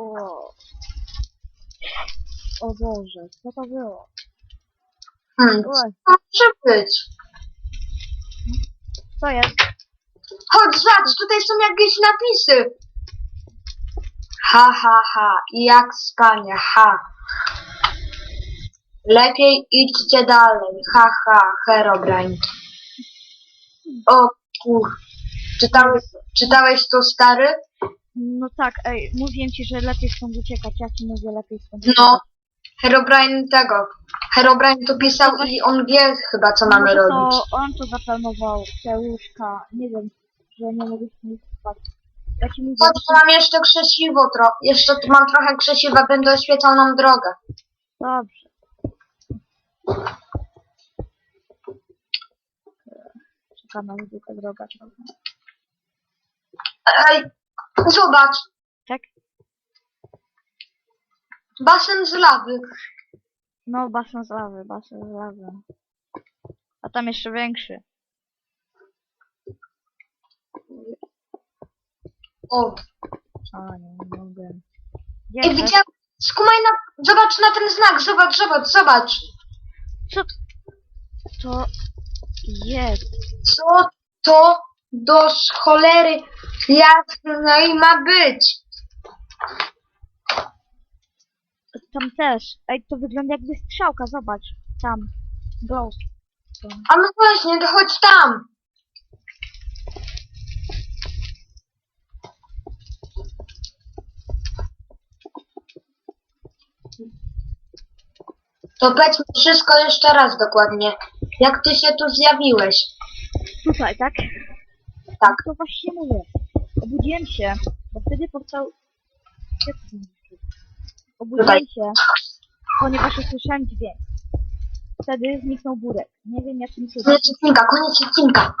O. O Boże, co to było? Hmm, Oj, co może być? co jest? Chodź, zobacz, tutaj są jakieś napisy. Ha, ha, ha, jak skania, ha. Lepiej idźcie dalej, ha, ha, Herobrine. O kur... Czytałeś, czytałeś to, stary? No tak, ej, mówiłem ci, że lepiej stąd uciekać, ja ci mówię lepiej stąd No, uciekać. Herobrine tego. Herobrine to pisał i on wie chyba, co mamy Może robić. to on to zaplanował, te łóżka, nie wiem, że nie mogliśmy spać. Ja ci mówię, Chodź, mam jeszcze krzesiwo, tro jeszcze tu mam trochę krzesiwa, będę oświecał nam drogę. dobrze. Czeka na długa droga trochę. Ej, zobacz, Tak? basen z lawy. No, basen z lawy, basen z lawy. A tam jeszcze większy. O, A, nie, mogę. Gdzie widziałem, skumaj na, zobacz na ten znak, zobacz, zobacz, zobacz. Co to jest? Co to do cholery jasnej ma być? Tam też. Ej, to wygląda jakby strzałka, zobacz. Tam. Ghost. A no właśnie, to chodź tam. To powiedz mi wszystko jeszcze raz dokładnie. Jak ty się tu zjawiłeś? Tutaj, tak? Tak. To właśnie mówię. Obudziłem się, bo wtedy powstał... Obudziłem się, ponieważ usłyszałem dźwięk. Wtedy zniknął burek. Nie wiem jakim cudem. Koniec odcinka, koniec odcinka.